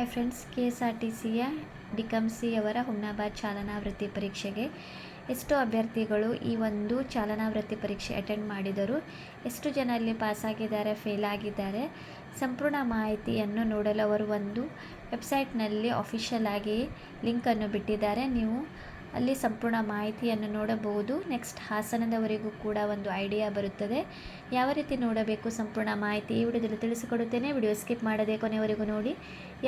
Hi friends K S R T ಸಿಯ ಡಿಕಂಸಿಯವರ ಹುಮ್ನಾಬಾದ್ ಚಾಲನಾ ವೃತ್ತಿ ಪರೀಕ್ಷೆಗೆ ಎಷ್ಟು ಅಭ್ಯರ್ಥಿಗಳು ಈ ಒಂದು ಚಾಲನಾ ವೃತ್ತಿ ಪರೀಕ್ಷೆ ಅಟೆಂಡ್ ಮಾಡಿದರು? ಎಷ್ಟು ಜನ ಅಲ್ಲಿ ಪಾಸಾಗಿದ್ದಾರೆ ಫೇಲ್ ಆಗಿದ್ದಾರೆ? ಸಂಪೂರ್ಣ ಮಾಹಿತಿಯನ್ನು ನೋಡಲು ಅವರು ಒಂದು ವೆಬ್ಸೈಟ್ನಲ್ಲಿ ಅಫಿಷಿಯಲ್ ಆಗಿ ಲಿಂಕನ್ನು ಬಿಟ್ಟಿದ್ದಾರೆ. ನೀವು ಅಲ್ಲಿ ಸಂಪೂರ್ಣ ಮಾಹಿತಿಯನ್ನು ನೋಡಬಹುದು. ನೆಕ್ಸ್ಟ್ ಹಾಸನದವರೆಗೂ ಕೂಡ ಒಂದು ಐಡಿಯಾ ಬರುತ್ತದೆ. ಯಾವ ರೀತಿ ನೋಡಬೇಕು ಸಂಪೂರ್ಣ ಮಾಹಿತಿ ಈ ವಿಡಿಯೋದಲ್ಲಿ ತಿಳಿಸಿಕೊಡುತ್ತೇನೆ. ವಿಡಿಯೋ ಸ್ಕಿಪ್ ಮಾಡದೆ ಕೊನೆವರೆಗೂ ನೋಡಿ.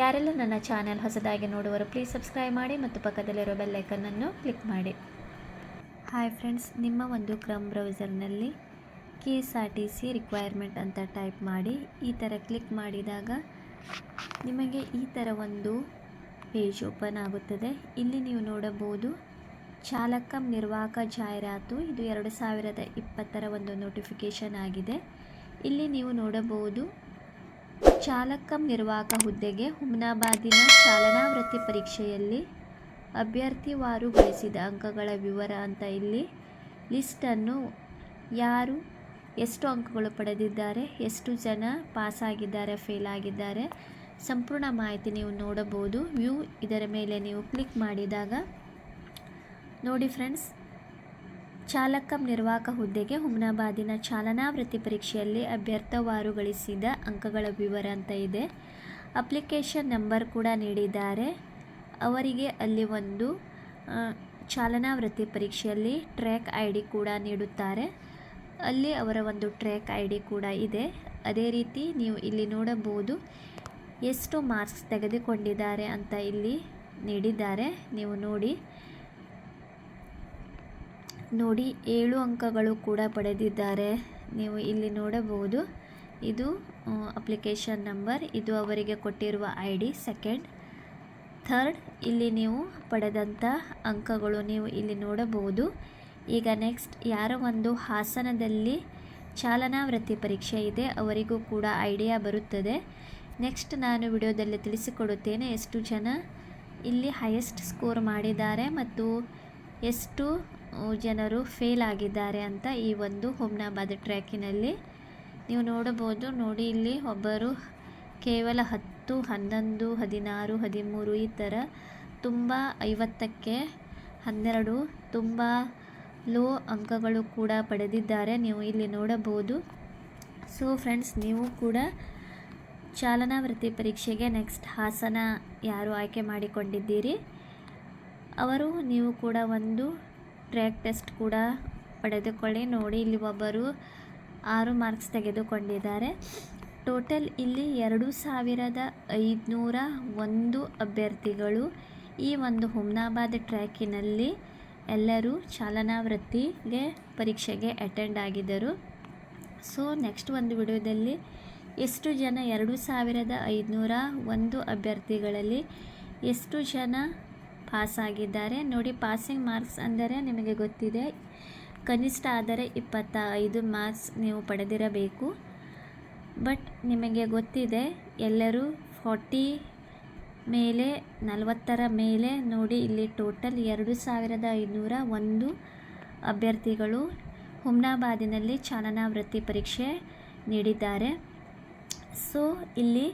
ಯಾರೆಲ್ಲ ನನ್ನ ಚಾನೆಲ್ ಹೊಸದಾಗಿ ನೋಡುವರು ಪ್ಲೀಸ್ ಸಬ್ಸ್ಕ್ರೈಬ್ ಮಾಡಿ ಮತ್ತು ಪಕ್ಕದಲ್ಲಿರೋ ಬೆಲ್ ಅನ್ನು ಕ್ಲಿಕ್ ಮಾಡಿ. ಹಾಯ್ ಫ್ರೆಂಡ್ಸ್ ನಿಮ್ಮ ಒಂದು ಕ್ರಮ್ ಬ್ರೌಸರ್ನಲ್ಲಿ K S R T C requirement ಅಂತ ಟೈಪ್ ಮಾಡಿ. ಈ ಥರ ಕ್ಲಿಕ್ ಮಾಡಿದಾಗ ನಿಮಗೆ ಈ ಥರ ಒಂದು ಪೇಜ್ ಓಪನ್ ಆಗುತ್ತದೆ. ಇಲ್ಲಿ ನೀವು ನೋಡಬಹುದು ಚಾಲಕಂ ನಿರ್ವಾಹಕ ಜಾಹೀರಾತು. ಇದು ಎರಡು ಸಾವಿರದ ಇಪ್ಪತ್ತರ ಒಂದು ನೋಟಿಫಿಕೇಷನ್ ಆಗಿದೆ. ಇಲ್ಲಿ ನೀವು ನೋಡಬಹುದು, ಚಾಲಕಂ ನಿರ್ವಾಹಕ ಹುದ್ದೆಗೆ ಹುಮ್ನಾಬಾದಿನ ಚಾಲನಾ ವೃತ್ತಿ ಪರೀಕ್ಷೆಯಲ್ಲಿ ಅಭ್ಯರ್ಥಿವಾರು ಗಳಿಸಿದ ಅಂಕಗಳ ವಿವರ ಅಂತ ಇಲ್ಲಿ ಲಿಸ್ಟನ್ನು ಯಾರು, ಎಷ್ಟು ಅಂಕಗಳು ಪಡೆದಿದ್ದಾರೆ, ಎಷ್ಟು ಜನ ಪಾಸ್ ಆಗಿದ್ದಾರೆ, ಫೇಲ್ ಆಗಿದ್ದಾರೆ, ಸಂಪೂರ್ಣ ಮಾಹಿತಿ ನೀವು ನೋಡಬಹುದು. ವ್ಯೂ ಇದರ ಮೇಲೆ ನೀವು ಕ್ಲಿಕ್ ಮಾಡಿದಾಗ ನೋಡಿ ಫ್ರೆಂಡ್ಸ್, ಚಾಲಕ ನಿರ್ವಾಹಕ ಹುದ್ದೆಗೆ ಹುಮ್ನಾಬಾದಿನ ಚಾಲನಾ ವೃತ್ತಿ ಪರೀಕ್ಷೆಯಲ್ಲಿ ಅಭ್ಯರ್ಥವಾರು ಗಳಿಸಿದ ಅಂಕಗಳ ವಿವರ ಅಂತ ಇದೆ. ಅಪ್ಲಿಕೇಶನ್ ನಂಬರ್ ಕೂಡ ನೀಡಿದ್ದಾರೆ. ಅವರಿಗೆ ಅಲ್ಲಿ ಒಂದು ಚಾಲನಾ ವೃತ್ತಿ ಪರೀಕ್ಷೆಯಲ್ಲಿ ಟ್ರ್ಯಾಕ್ ಐ ಡಿ ಕೂಡ ನೀಡುತ್ತಾರೆ. ಅಲ್ಲಿ ಅವರ ಒಂದು ಟ್ರ್ಯಾಕ್ ಐ ಡಿ ಕೂಡ ಇದೆ. ಅದೇ ರೀತಿ ನೀವು ಇಲ್ಲಿ ನೋಡಬಹುದು, ಎಷ್ಟು ಮಾರ್ಕ್ಸ್ ತೆಗೆದುಕೊಂಡಿದ್ದಾರೆ ಅಂತ ಇಲ್ಲಿ ನೀಡಿದ್ದಾರೆ. ನೀವು ನೋಡಿ ನೋಡಿ ಏಳು ಅಂಕಗಳು ಕೂಡ ಪಡೆದಿದ್ದಾರೆ. ನೀವು ಇಲ್ಲಿ ನೋಡಬಹುದು. ಇದು ಅಪ್ಲಿಕೇಶನ್ ನಂಬರ್ ಇದು ಅವರಿಗೆ ಕೊಟ್ಟಿರುವ ಐ ಡಿ ಸೆಕೆಂಡ್ ಥರ್ಡ್ ಇಲ್ಲಿ ನೀವು ಪಡೆದಂಥ ಅಂಕಗಳು ನೀವು ಇಲ್ಲಿ ನೋಡಬಹುದು. ಈಗ ನೆಕ್ಸ್ಟ್ ಯಾರ ಒಂದು ಹಾಸನದಲ್ಲಿ ಚಾಲನಾ ವೃತ್ತಿ ಪರೀಕ್ಷೆ ಇದೆ. ಅವರಿಗೂ ಕೂಡ ಐಡಿಯಾ ಬರುತ್ತದೆ. ನೆಕ್ಸ್ಟ್ ನಾನು ವಿಡಿಯೋದಲ್ಲಿ ತಿಳಿಸಿಕೊಡುತ್ತೇನೆ ಎಷ್ಟು ಜನ ಇಲ್ಲಿ ಹೈಯೆಸ್ಟ್ ಸ್ಕೋರ್ ಮಾಡಿದ್ದಾರೆ ಮತ್ತು ಎಷ್ಟು ಜನರು ಫೇಲ್ ಆಗಿದ್ದಾರೆ ಅಂತ ಈ ಒಂದು ಹುಮ್ನಾಬಾದ್ ಟ್ರ್ಯಾಕಿನಲ್ಲಿ ನೀವು ನೋಡಬಹುದು. ನೋಡಿ ಇಲ್ಲಿ ಒಬ್ಬರು ಕೇವಲ ಹತ್ತು, ಹನ್ನೊಂದು, ಹದಿನಾರು, ಹದಿಮೂರು ಈ ಥರ ತುಂಬ ಐವತ್ತಕ್ಕೆ ಹನ್ನೆರಡು ತುಂಬ ಲೋ ಅಂಕಗಳು ಕೂಡ ಪಡೆದಿದ್ದಾರೆ. ನೀವು ಇಲ್ಲಿ ನೋಡಬಹುದು. ಸೊ ಫ್ರೆಂಡ್ಸ್ ನೀವು ಕೂಡ ಚಾಲನಾ ವೃತ್ತಿ ಪರೀಕ್ಷೆಗೆ ನೆಕ್ಸ್ಟ್ ಹಾಸನ ಯಾರು ಆಯ್ಕೆ ಮಾಡಿಕೊಂಡಿದ್ದೀರಿ? ಅವರು, ನೀವು ಕೂಡ ಒಂದು ಟ್ರ್ಯಾಕ್ ಟೆಸ್ಟ್ ಕೂಡ ಪಡೆದುಕೊಳ್ಳಿ. ನೋಡಿ, ಇಲ್ಲಿ ಒಬ್ಬರು ಆರು ಮಾರ್ಕ್ಸ್ ತೆಗೆದುಕೊಂಡಿದ್ದಾರೆ. ಟೋಟಲ್ ಇಲ್ಲಿ ಎರಡು ಸಾವಿರದ ಐದುನೂರ ಒಂದು ಅಭ್ಯರ್ಥಿಗಳು ಈ ಒಂದು ಹುಮ್ನಾಬಾದ್ ಟ್ರ್ಯಾಕಿನಲ್ಲಿ ಎಲ್ಲರೂ ಚಾಲನಾ ವೃತ್ತಿಗೆ ಪರೀಕ್ಷೆಗೆ ಅಟೆಂಡ್ ಆಗಿದ್ದರು. ಸೊ ನೆಕ್ಸ್ಟ್ ಒಂದು ವಿಡಿಯೋದಲ್ಲಿ ಎಷ್ಟು ಜನ ಎರಡು ಸಾವಿರದ ಐದುನೂರ ಒಂದು ಅಭ್ಯರ್ಥಿಗಳಲ್ಲಿ ಎಷ್ಟು ಜನ ಪಾಸ್ ಆಗಿದ್ದಾರೆ ನೋಡಿ ಪಾಸಿಂಗ್ ಮಾರ್ಕ್ಸ್ ಅಂದರೆ ನಿಮಗೆ ಗೊತ್ತಿದೆ. ಕನಿಷ್ಠ ಆದರೆ ಇಪ್ಪತ್ತ ಐದು ಮಾರ್ಕ್ಸ್ ನೀವು ಪಡೆದಿರಬೇಕು. ಬಟ್ ನಿಮಗೆ ಗೊತ್ತಿದೆ, ಎಲ್ಲರೂ ಫಾರ್ಟಿ ಮೇಲೆ, ನಲವತ್ತರ ಮೇಲೆ ನೋಡಿ, ಇಲ್ಲಿ ಟೋಟಲ್ ಎರಡು ಸಾವಿರದ ಐನೂರ ಒಂದು ಅಭ್ಯರ್ಥಿಗಳು ಹುಮ್ನಾಬಾದಿನಲ್ಲಿ ಚಾಲನಾ ವೃತ್ತಿ ಪರೀಕ್ಷೆ ನೀಡಿದ್ದಾರೆ. ಸೊ ಇಲ್ಲಿ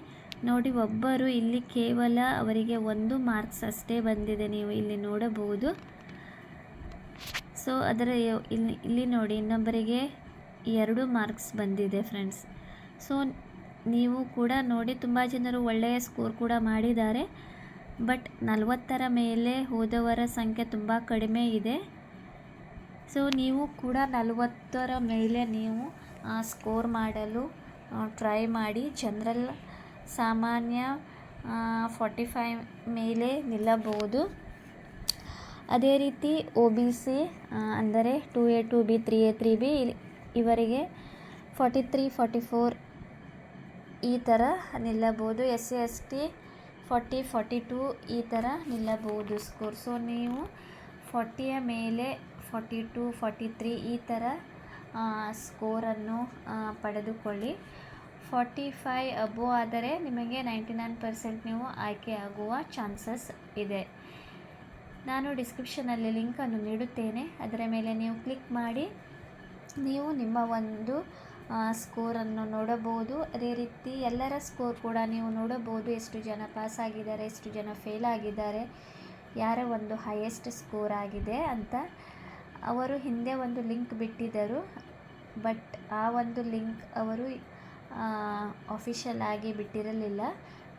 ನೋಡಿ, ಒಬ್ಬರು ಇಲ್ಲಿ ಕೇವಲ ಅವರಿಗೆ ಒಂದು ಮಾರ್ಕ್ಸ್ ಅಷ್ಟೇ ಬಂದಿದೆ, ನೀವು ಇಲ್ಲಿ ನೋಡಬಹುದು. ಸೊ ಅದರ ಇಲ್ಲಿ ಇಲ್ಲಿ ನೋಡಿ, ಇನ್ನೊಬ್ಬರಿಗೆ ಎರಡು ಮಾರ್ಕ್ಸ್ ಬಂದಿದೆ ಫ್ರೆಂಡ್ಸ್ ಸೊ ನೀವು ಕೂಡ ನೋಡಿ, ತುಂಬ ಜನರು ಒಳ್ಳೆಯ ಸ್ಕೋರ್ ಕೂಡ ಮಾಡಿದ್ದಾರೆ ಬಟ್ ನಲವತ್ತರ ಮೇಲೆ ಹೋದವರ ಸಂಖ್ಯೆ ತುಂಬ ಕಡಿಮೆ ಇದೆ. ಸೊ ನೀವು ಕೂಡ ನಲವತ್ತರ ಮೇಲೆ ನೀವು ಸ್ಕೋರ್ ಮಾಡಲು ಟ್ರೈ ಮಾಡಿ ಜನರಲ್ ಸಾಮಾನ್ಯ ಫಾರ್ಟಿ ಫೈವ್ ಮೇಲೆ ನಿಲ್ಲಬಹುದು. ಅದೇ ರೀತಿ ಒ ಬಿ ಸಿ ಅಂದರೆ two A two B three A three B ಇವರಿಗೆ ಫಾರ್ಟಿ ತ್ರೀ ಫಾರ್ಟಿ ಫೋರ್ ಈ ಥರ ನಿಲ್ಲಬಹುದು. S C S T forty forty two ಈ ಥರ ನಿಲ್ಲಬಹುದು ಸ್ಕೋರ್ ಸೊ ನೀವು ಫಾರ್ಟಿಯ ಮೇಲೆ ಫಾರ್ಟಿ ಟು ಫಾರ್ಟಿ ತ್ರೀ ಈ ಥರ ಸ್ಕೋರನ್ನು ಪಡೆದುಕೊಳ್ಳಿ. ಫಾರ್ಟಿ ಫೈ ಅಬೋ ಆದರೆ ನಿಮಗೆ ನೈಂಟಿ ನೈನ್ ಪರ್ಸೆಂಟ್ ನೀವು ಆಯ್ಕೆ ಆಗುವ ಚಾನ್ಸಸ್ ಇದೆ. ನಾನು ಡಿಸ್ಕ್ರಿಪ್ಷನಲ್ಲಿ ಲಿಂಕನ್ನು ನೀಡುತ್ತೇನೆ. ಅದರ ಮೇಲೆ ನೀವು ಕ್ಲಿಕ್ ಮಾಡಿ. ನೀವು ನಿಮ್ಮ ಒಂದು ಸ್ಕೋರನ್ನು ನೋಡಬಹುದು. ಅದೇ ರೀತಿ ಎಲ್ಲರ ಸ್ಕೋರ್ ಕೂಡ ನೀವು ನೋಡಬಹುದು. ಎಷ್ಟು ಜನ ಪಾಸ್ ಆಗಿದ್ದಾರೆ, ಎಷ್ಟು ಜನ ಫೇಲ್ ಆಗಿದ್ದಾರೆ, ಯಾರ ಒಂದು ಹೈಯೆಸ್ಟ್ ಸ್ಕೋರ್ ಆಗಿದೆ ಅಂತ. ಅವರು ಹಿಂದೆ ಒಂದು ಲಿಂಕ್ ಬಿಟ್ಟಿದ್ದರು. ಬಟ್ ಆ ಒಂದು ಲಿಂಕ್ ಅವರು ಅಫಿಷಿಯಲ್ ಆಗಿ ಬಿಟ್ಟಿರಲಿಲ್ಲ.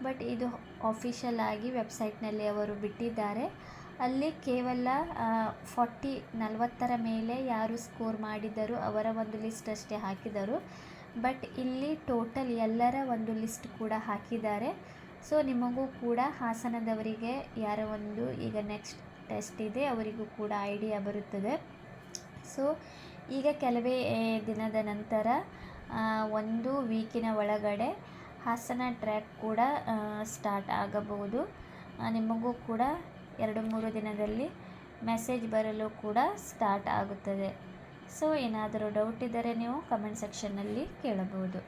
ಬಟ್ ಇದು ಅಫಿಷಿಯಲ್ ಆಗಿ ವೆಬ್ಸೈಟ್ನಲ್ಲಿ ಅವರು ಬಿಟ್ಟಿದ್ದಾರೆ. ಅಲ್ಲಿ ಕೇವಲ ಫಾರ್ಟಿ ನಲವತ್ತರ ಮೇಲೆ ಯಾರು ಸ್ಕೋರ್ ಮಾಡಿದರು ಅವರ ಒಂದು ಲಿಸ್ಟ್ ಅಷ್ಟೇ ಹಾಕಿದರು. ಬಟ್ ಇಲ್ಲಿ ಟೋಟಲ್ ಎಲ್ಲರ ಒಂದು ಲಿಸ್ಟ್ ಕೂಡ ಹಾಕಿದ್ದಾರೆ. ಸೊ ನಿಮಗೂ ಕೂಡ ಹಾಸನದವರಿಗೆ ಯಾರ ಒಂದು ಈಗ ನೆಕ್ಸ್ಟ್ ಟೆಸ್ಟ್ ಇದೆ, ಅವರಿಗೂ ಕೂಡ ಐಡಿಯಾ ಬರುತ್ತದೆ. ಸೊ ಈಗ ಕೆಲವೇ ದಿನದ ನಂತರ ಒಂದು ವೀಕಿನ ಒಳಗಡೆ ಹಾಸನ ಟ್ರ್ಯಾಕ್ ಕೂಡ ಸ್ಟಾರ್ಟ್ ಆಗಬಹುದು. ನಿಮಗೂ ಕೂಡ ಎರಡು ಮೂರು ದಿನದಲ್ಲಿ ಮೆಸೇಜ್ ಬರಲು ಕೂಡ ಸ್ಟಾರ್ಟ್ ಆಗುತ್ತದೆ. ಸೊ ಏನಾದರೂ ಡೌಟ್ ಇದ್ದರೆ ನೀವು ಕಮೆಂಟ್ ಸೆಕ್ಷನ್ನಲ್ಲಿ ಕೇಳಬಹುದು.